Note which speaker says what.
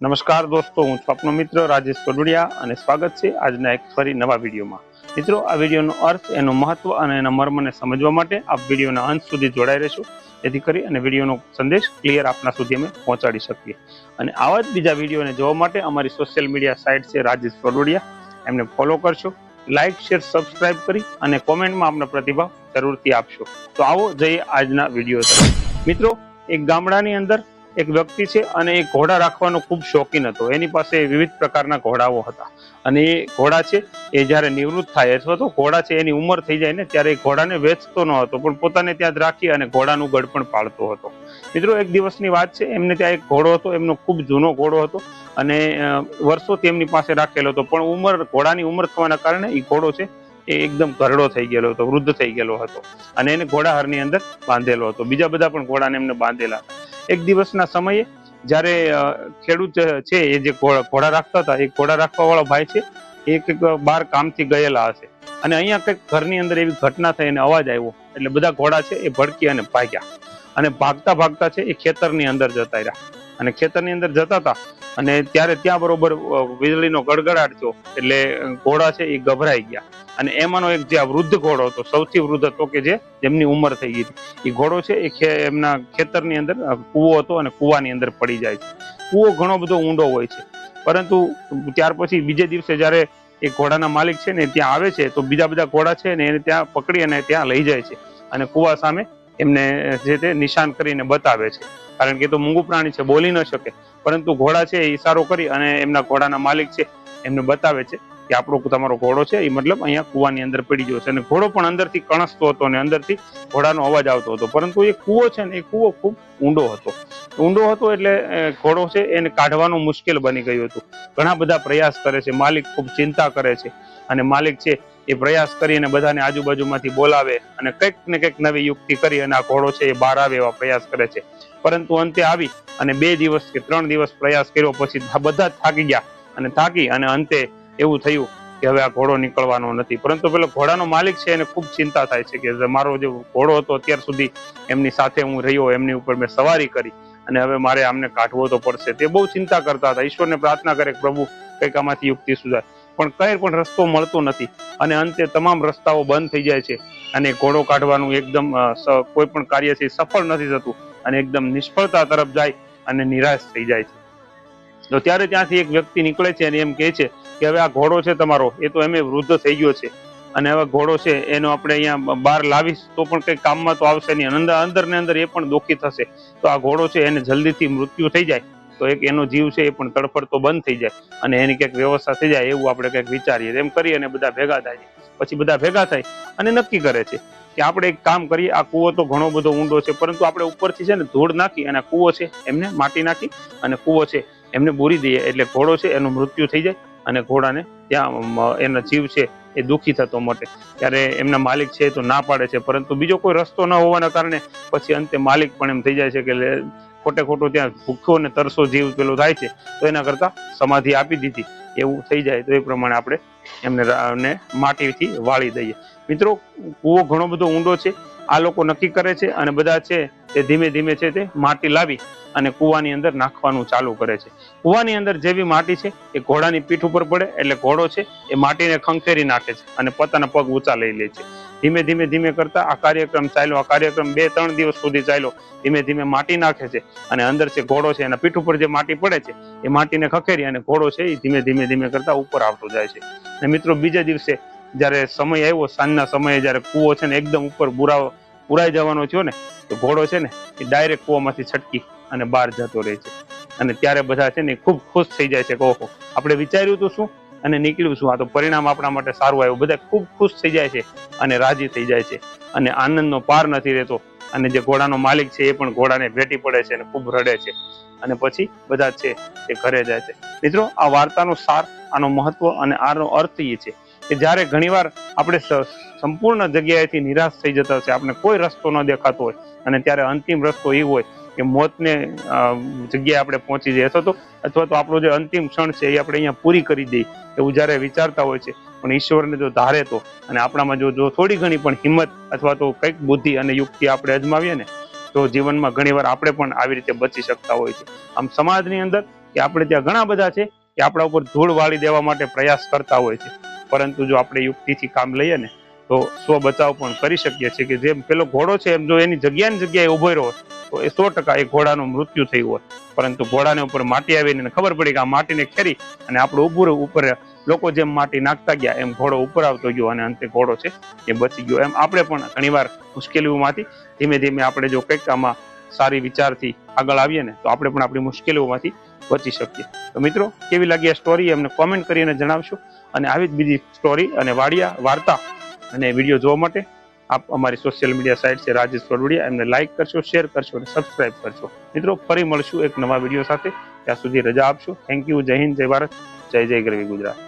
Speaker 1: નમસ્કાર દોસ્તો, હું છું આપનો મિત્ર રાજેશ પડુડિયા અને સ્વાગત છે આજના એક ફરી નવા વિડીયોમાં. મિત્રો, આ વિડીયોનો અર્થ, એનું મહત્વ અને એના મર્મને સમજવા માટે આપ વિડીયોના અંત સુધી જોડાઈ રહેશો. જેથી કરી અને વિડીયોનો સંદેશ ક્લિયર આપના સુધી અમે પહોંચાડી શકીએ. અને આવા જ બીજા વિડીયોને જોવા માટે અમારી સોશિયલ મીડિયા સાઇટ છે રાજેશ પડુડિયા. એમને ફોલો કરશો, લાઇક, શેર, સબસ્ક્રાઇબ કરી અને કોમેન્ટમાં આપનો પ્રતિભાવ જરૂરથી આપશો. તો આવો જઈએ આજના વીડિયો તરફ મિત્રો, એક ગામડાની અંદર એક વ્યક્તિ છે અને એ ઘોડા રાખવાનો ખૂબ શોખીન હતો. એની પાસે વિવિધ પ્રકારના ઘોડાઓ હતા. અને એ ઘોડા છે, એ જ્યારે નિવૃત્ત થાય, અથવા તો ઘોડા છે, એની ઉંમર થઈ જાય ને, ત્યારે એ ઘોડાને વેચતો ન હતો, પણ પોતાને ત્યાં જ રાખી અને ઘોડાનું ગઢ પણ પાળતો હતો. મિત્રો, એક દિવસની વાત છે, એમને ત્યાં એક ઘોડો હતો, એમનો ખૂબ જૂનો ઘોડો હતો, અને વર્ષોથી એમની પાસે રાખેલો હતો, પણ ઉંમર, ઘોડાની ઉંમર થવાના કારણે એ ઘોડો છે, એ એકદમ ઘરડો થઈ ગયેલો હતો, વૃદ્ધ થઈ ગયેલો હતો. અને એને ઘોડાહારની અંદર બાંધેલો હતો. બીજા બધા પણ ઘોડાને એમને બાંધેલા હતા. એક દિવસના સમયે જ્યારે ખેડૂત છે, એ જે ઘોડા રાખતા હતા, એ ઘોડા રાખવા વાળો ભાઈ છે, એ કંઈક બહાર કામથી ગયેલા હશે. અને અહીંયા કંઈક ઘરની અંદર એવી ઘટના થઈ અને અવાજ આવ્યો. એટલે બધા ઘોડા છે, એ ભડકી અને ભાગ્યા. અને ભાગતા ભાગતા છે, એ ખેતરની અંદર જતા રહ્યા. અને ખેતરની અંદર જતા હતા અને ત્યારે ત્યાં બરોબર વીજળીનો ગડગડાટ થયો એટલે ઘોડા છે એ ગભરાઈ ગયા. અને એમાંનો એક જે આ વૃદ્ધ ઘોડો હતો, સૌથી વૃદ્ધ હતો કે જે, જેમની ઉંમર થઈ ગઈ હતી. એ ઘોડો છે એ એમના ખેતરની અંદર કૂવો હતો અને કૂવાની અંદર પડી જાય છે. કૂવો ઘણો બધો ઊંડો હોય છે. પરંતુ ત્યાર પછી બીજે દિવસે જ્યારે એ ઘોડાના માલિક છે ને ત્યાં આવે છે, તો બીજા બધા ઘોડા છે ને એને ત્યાં પકડી અને ત્યાં લઈ જાય છે. અને કૂવા સામે એમને જે તે નિશાન કરીને બતાવે છે. કારણ કે તો મૂંગું પ્રાણી છે, બોલી ન શકે. પરંતુ ઘોડા છે, એ ઈશારો કરી અને એમના ઘોડાના માલિક છે, એમને બતાવે છે કે આપણો તમારો ઘોડો છે એ મતલબ અહીંયા કૂવાની અંદર પડી ગયો છે. અને ઘોડો પણ અંદરથી કણસતો હતો અને અંદરથી ઘોડાનો અવાજ આવતો હતો. પરંતુ એ કૂવો છે ને, એ કૂવો ખૂબ ઊંડો હતો. ઊંડો હતો એટલે ઘોડો છે એને કાઢવાનું મુશ્કેલ બની ગયું હતું. ઘણા બધા પ્રયાસ કરે છે. માલિક ખૂબ ચિંતા કરે છે. અને માલિક છે એ પ્રયાસ કરી અને બધાને આજુબાજુમાંથી બોલાવે અને કંઈક ને કંઈક નવી યુક્તિ કરી અને આ ઘોડો છે એ બહાર આવે એવા પ્રયાસ કરે છે. પરંતુ અંતે આવી અને બે દિવસ કે ત્રણ દિવસ પ્રયાસ કર્યો પછી બધા થાકી ગયા અને થાકી અને અંતે એવું થયું કે હવે આ ઘોડો નીકળવાનો નથી. પરંતુ પેલો ઘોડાનો માલિક છે એને ખૂબ ચિંતા થાય છે કે મારો જે ઘોડો હતો અત્યાર સુધી એમની સાથે હું રહ્યો, એમની ઉપર મેં સવારી કરી. અને હવે મારે આમને કાઢવો તો પડશે. તે બહુ ચિંતા કરતા હતા. ઈશ્વરને પ્રાર્થના કરે પ્રભુ, કંઈક આમાંથી યુક્તિ સુધાર. પણ કઈ પણ રસ્તો મળતો નથી. અને અંતે તમામ રસ્તાઓ બંધ થઈ જાય છે. અને ઘોડો કાઢવાનું એકદમ કોઈ પણ કાર્ય છે સફળ નથી થતું. અને એકદમ નિષ્ફળતા તરફ જાય અને નિરાશ થઈ જાય છે. તો ત્યારે ત્યાંથી એક વ્યક્તિ નીકળે છે અને એમ કહે છે કે, હવે આ ઘોડો છે તમારો. એ તો એમ વૃદ્ધ થઈ ગયો છે. અને હવે ઘોડો છે, એનો આપણે અહીંયા બહાર લાવીશ, તો પણ કંઈ કામમાં તો આવશે નહીં. અંદર અંદર ને અંદર એ પણ દુઃખી થશે. તો આ ઘોડો છે, એને જલ્દીથી મૃત્યુ થઈ જાય. તો એક એનો જીવ છે, એ પણ તડફડતો બંધ થઈ જાય. અને એની કંઈક વ્યવસ્થા થઈ જાય, એવું આપણે કંઈક વિચારીએ. એમ કરી અને બધા ભેગા થાય પછી બધા ભેગા થાય અને નક્કી કરે છે કે આપણે એક કામ કરીએ, આ કૂવો તો ઘણો બધો ઊંડો છે, પરંતુ આપણે ઉપરથી છે ને ધૂળ નાખી અને કૂવો છે, એમને માટી નાખી અને કૂવો છે, એમને બોરી દઈએ. એટલે ઘોડો છે, એનું મૃત્યુ થઈ જાય અને ઘોડાને ત્યાં, એનો જીવ છે એ દુઃખી થતો મટે. ત્યારે એમના માલિક છે તો ના પાડે છે, પરંતુ બીજો કોઈ રસ્તો ન હોવાના કારણે પછી અંતે માલિક પણ એમ થઈ જાય છે કે ખોટે ખોટો ત્યાં ભૂખ્યો અને તરસો જીવ પેલો થાય છે, તો એના કરતાં સમાધિ આપી દીધી. એવું થઈ જાય તો એ પ્રમાણે આપણે એમને માટીથી વાળી દઈએ. મિત્રો, કૂવો ઘણો બધો ઊંડો છે, આ લોકો નક્કી કરે છે અને બધા છે તે ધીમે ધીમે છે તે માટી લાવી અને કૂવાની અંદર નાખવાનું ચાલુ કરે છે. કૂવાની અંદર જેવી માટી છે, એ ઘોડાની પીઠ ઉપર પડે એટલે ઘોડો છે, એ માટીને ખંખેરી નાખે છે અને પોતાના પગ ઊંચા લઈ લે છે. ધીમે ધીમે ધીમે કરતા આ કાર્યક્રમ ચાલ્યો, આ કાર્યક્રમ બે ત્રણ દિવસ સુધી ચાલ્યો, ધીમે ધીમે માટી નાખે છે અને અંદર છે ઘોડો છે, એના પીઠ ઉપર જે માટી પડે છે, એ માટીને ખખેરી અને ઘોડો છે, એ ધીમે ધીમે ધીમે કરતા ઉપર આવતો જાય છે. અને મિત્રો, બીજા દિવસે જ્યારે સમય આવ્યો, સાંજના સમયે જ્યારે કૂવો છે ને એકદમ ઉપર બુરાવો પુરાઈ જવાનો થયો ને તો ઘોડો છે ને, એ ડાયરેક્ટ કૂવામાંથી છટકી અને બહાર જતો રહે છે. અને ત્યારે બધા છે ને ખૂબ ખુશ થઈ જાય છે કે ઓહો, આપણે વિચાર્યું હતું શું અને નીકળ્યું શું? આ તો પરિણામ આપણા માટે સારું આવ્યું. બધા ખૂબ ખુશ થઈ જાય છે અને રાજી થઈ જાય છે. અને આનંદનો પાર નથી રહેતો. અને જે ઘોડાનો માલિક છે એ પણ ઘોડાને ભેટી પડે છે અને ખૂબ રડે છે. અને પછી બધા છે એ ઘરે જાય છે. મિત્રો, આ વાર્તાનો સાર, આનો મહત્વ અને આનો અર્થ એ છે કે જ્યારે ઘણીવાર આપણે સંપૂર્ણ જગ્યાએથી નિરાશ થઈ જતા છે, આપણે કોઈ રસ્તો ન દેખાતો હોય અને ત્યારે અંતિમ રસ્તો એ હોય કે મોતને જગ્યાએ આપણે પહોંચી જઈએ. અથવા તો અથવા તો આપણો જે અંતિમ ક્ષણ છે એ આપણે અહીંયા પૂરી કરી દઈએ એવું જ્યારે વિચારતા હોય છે. પણ ઈશ્વરને જો ધારે તો અને આપણામાં જો જો થોડી ઘણી પણ હિંમત અથવા તો કંઈક બુદ્ધિ અને યુક્તિ આપણે અજમાવીએ ને, તો જીવનમાં ઘણીવાર આપણે પણ આવી રીતે બચી શકતા હોય છે. આમ સમાજની અંદર કે આપણે ત્યાં ઘણા બધા છે કે આપણા ઉપર ધૂળ વાળી દેવા માટે પ્રયાસ કરતા હોય છે. પરંતુ જો આપણે યુક્તિથી કામ લઈએ ને, તો સ્વ બચાવ પણ કરી શકીએ છીએ કે જેમ પેલો ઘોડો છે એમ જો એની જગ્યાને જગ્યાએ ઊભો રહ્યો તો એ સો ટકા એ ઘોડાનું મૃત્યુ થયું હોત પરંતુ ઘોડાને ઉપર માટી આવીને ખબર પડી કે આ માટીને ખેરી અને આપણું ઉભું ઉપર લોકો જેમ માટી નાખતા ગયા, એમ ઘોડો ઉપર આવતો ગયો અને અંતે ઘોડો છે એ બચી ગયો. એમ આપણે પણ ઘણીવાર મુશ્કેલીઓમાંથી ધીમે ધીમે આપણે જો કંઈક આમાં સારી વિચારથી આગળ આવીએ ને, તો આપણે પણ આપણી મુશ્કેલીઓમાંથી બચી શકીએ. તો મિત્રો, કેવી લાગી આ સ્ટોરી એમને કોમેન્ટ કરીને જણાવશો. અને આવી જ બીજી સ્ટોરી અને વાડિયા વાર્તા અને વીડિયો જોવા માટે આપ અમારી સોશિયલ મીડિયા સાઇટ છે રાજેશ વડવડિયા એમને લાઇક કરશો શેર કરશો અને સબસ્ક્રાઇબ કરશો. મિત્રો, ફરી મળશું એક નવા વીડિયો સાથે. ત્યાં સુધી રજા આપશો. થેન્ક યુ જય હિન્દ, જય ભારત. જય જય ગરવી ગુજરાત.